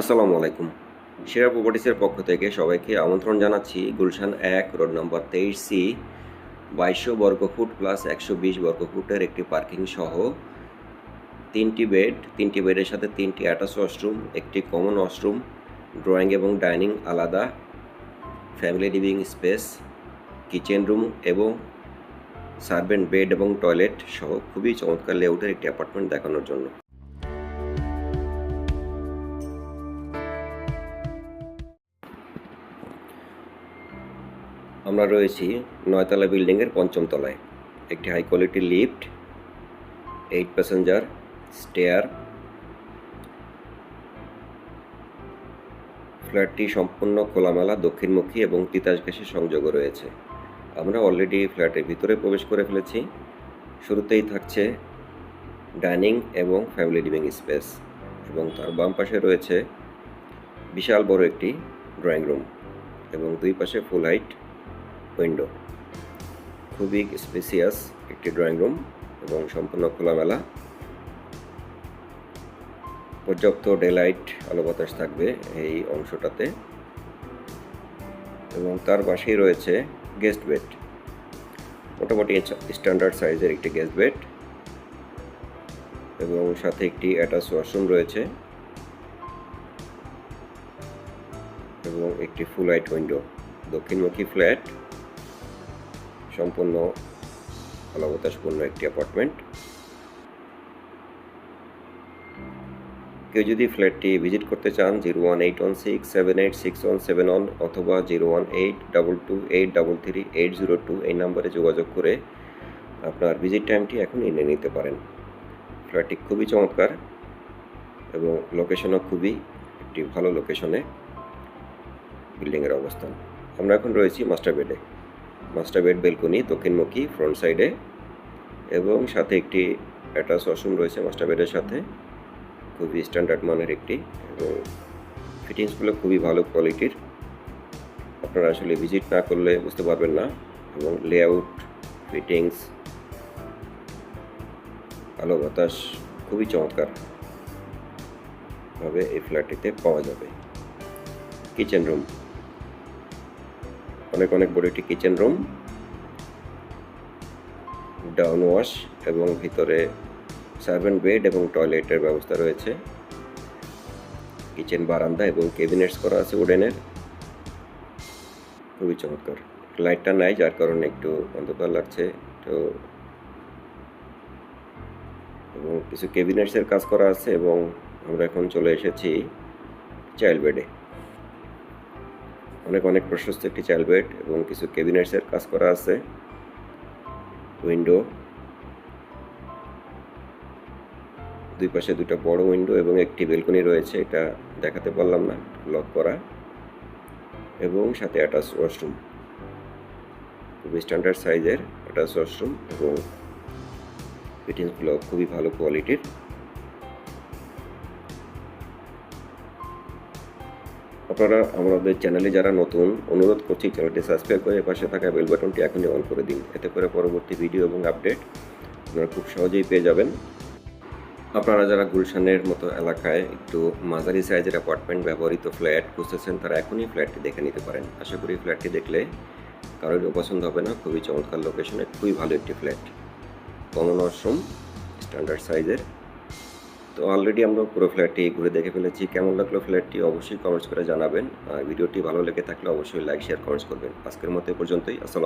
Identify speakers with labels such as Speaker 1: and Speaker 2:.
Speaker 1: আসসালামু আলাইকুম। সেরা প্রপার্টিসের পক্ষ থেকে সবাইকে আমন্ত্রণ জানাচ্ছি গুলশান এক, রোড নম্বর তেইশ সি, বাইশশো বর্গফুট প্লাস একশো বিশ বর্গফুটের একটি পার্কিং সহ তিনটি বেড তিনটি বেডের সাথে তিনটি অ্যাটাচ ওয়াশরুম একটি কমন ওয়াশরুম ড্রয়িং এবং ডাইনিং আলাদা family living space kitchen room এবং সার্ভেন্ট বেড এবং টয়লেট সহ খুবই চমৎকার লেআউটের একটি অ্যাপার্টমেন্ট দেখানোর জন্য। আমরা রয়েছি নয়তলা বিল্ডিংয়ের পঞ্চম তলায়। একটি high quality lift eight passenger stair ফ্ল্যাটটি সম্পূর্ণ খোলামেলা, দক্ষিণমুখী এবং তিতাস গ্যাসের সংযোগও রয়েছে। আমরা অলরেডি ফ্ল্যাটের ভিতরে প্রবেশ করে ফেলেছি। শুরুতেই থাকছে ডাইনিং এবং ফ্যামিলি লিভিং স্পেস এবং তার বাম পাশে রয়েছে বিশাল বড় একটি ড্রয়িং রুম এবং দুই পাশে ফুল হাইট উইন্ডো। খুবই স্পেসিয়াস একটি ড্রয়িং রুম এবং সম্পূর্ণ খোলামেলা। পর্যাপ্ত ডেলাইট আলো বাতাস থাকবে এই অংশটাতে। এবং তার পাশেই রয়েছে গেস্ট বেড মোটামুটি স্ট্যান্ডার্ড সাইজের একটি গেস্ট বেড এবং সাথে একটি অ্যাটাচ ওয়াশরুম রয়েছে। এবং একটি ফুল লাইট উইন্ডো দক্ষিণমুখী ফ্ল্যাট সম্পূর্ণ আলোবাতাসপূর্ণ একটি অ্যাপার্টমেন্ট কেউ যদি ফ্ল্যাটটি ভিজিট করতে চান zero one eight one six seven eight six one seven one অথবা zero one eight double two eight double three eight zero two এই নাম্বারে যোগাযোগ করে আপনার ভিজিট টাইমটি এখন এনে নিতে পারেন। ফ্ল্যাটটি খুবই চমৎকার এবং লোকেশনও খুবই একটি ভালো লোকেশনে বিল্ডিংয়ের অবস্থান। আমরা এখন রয়েছি মাস্টার বেডে মাস্টার বেড বেলকনি দক্ষিণমুখী ফ্রন্ট সাইডে এবং সাথে একটি অ্যাটাচ ওয়াশরুম রয়েছে মাস্টার বেডের সাথে, খুবই স্ট্যান্ডার্ড মানের একটি, এবং ফিটিংসগুলো খুবই ভালো কোয়ালিটির আপনারা আসলে ভিজিট না করলে বুঝতে পারবেন না, এবং লেআউট ফিটিংস আলো বাতাস খুবই চমৎকার ভাবে এই ফ্ল্যাটটিতে পাওয়া যাবে। কিচেন রুম অনেক অনেক বড় একটি কিচেন রুম ডাউন ওয়াশ এবং ভিতরে সার্ভেন্ট বেড এবং টয়লেটের ব্যবস্থা রয়েছে। কিচেন বারান্দা এবং কেবিনেটস করা আছে উডেনের খুবই চমৎকার। লাইটটা নাই, যার কারণে একটু অন্ধকার লাগছে। তো এবং কিছু কেবিনেটসের কাজ করা আছে এবং আমরা এখন চলে এসেছি চাইল্ড বেডে অনেক অনেক প্রশস্ত একটি চাইল্ড বেড এবং কিছু কেবিনেটসের কাজ করা আছে। উইন্ডো। দুই পাশে দুটো বড় উইন্ডো এবং একটি বেলকনি রয়েছে, এটা দেখাতে পারলাম না, লক করা। এবং সাথে অ্যাটাচ ওয়াশরুম। খুবই স্ট্যান্ডার্ড সাইজের অ্যাটাচ ওয়াশরুম এবং ফিটিংসগুলো খুবই ভালো কোয়ালিটির। আপনারা আমাদের চ্যানেলে যারা নতুন, অনুরোধ করছি চ্যানেলটি সাবস্ক্রাইব করে পাশে থাকা বেল বাটনটি এখনই অন করে দিন। এতে করে পরবর্তী ভিডিও এবং আপডেট আপনারা খুব সহজেই পেয়ে যাবেন। আপনারা যারা গুলশানের মতো এলাকায় একটু মাঝারি সাইজের অ্যাপার্টমেন্ট ব্যবহৃত ফ্ল্যাট খুঁজতেছেন, তারা এখনই ফ্ল্যাটটি দেখে নিতে পারেন। আশা করি ফ্ল্যাটটি দেখলে কারোরই পছন্দ হবে না। খুবই চমৎকার লোকেশনে খুবই ভালো একটি ফ্ল্যাট। কমন ওয়াশরুম স্ট্যান্ডার্ড সাইজের তো অলরেডি আমরা পুরো ফ্ল্যাটটি ঘুরে দেখে ফেলেছি। কেমন লাগল ফ্ল্যাটটি অবশ্যই কমেন্টস করে জানাবেন। আর ভিডিওটি ভালো লেগে থাকলে অবশ্যই লাইক শেয়ার কমেন্টস করবেন। আজকের মতো এ পর্যন্তই। আসসালাম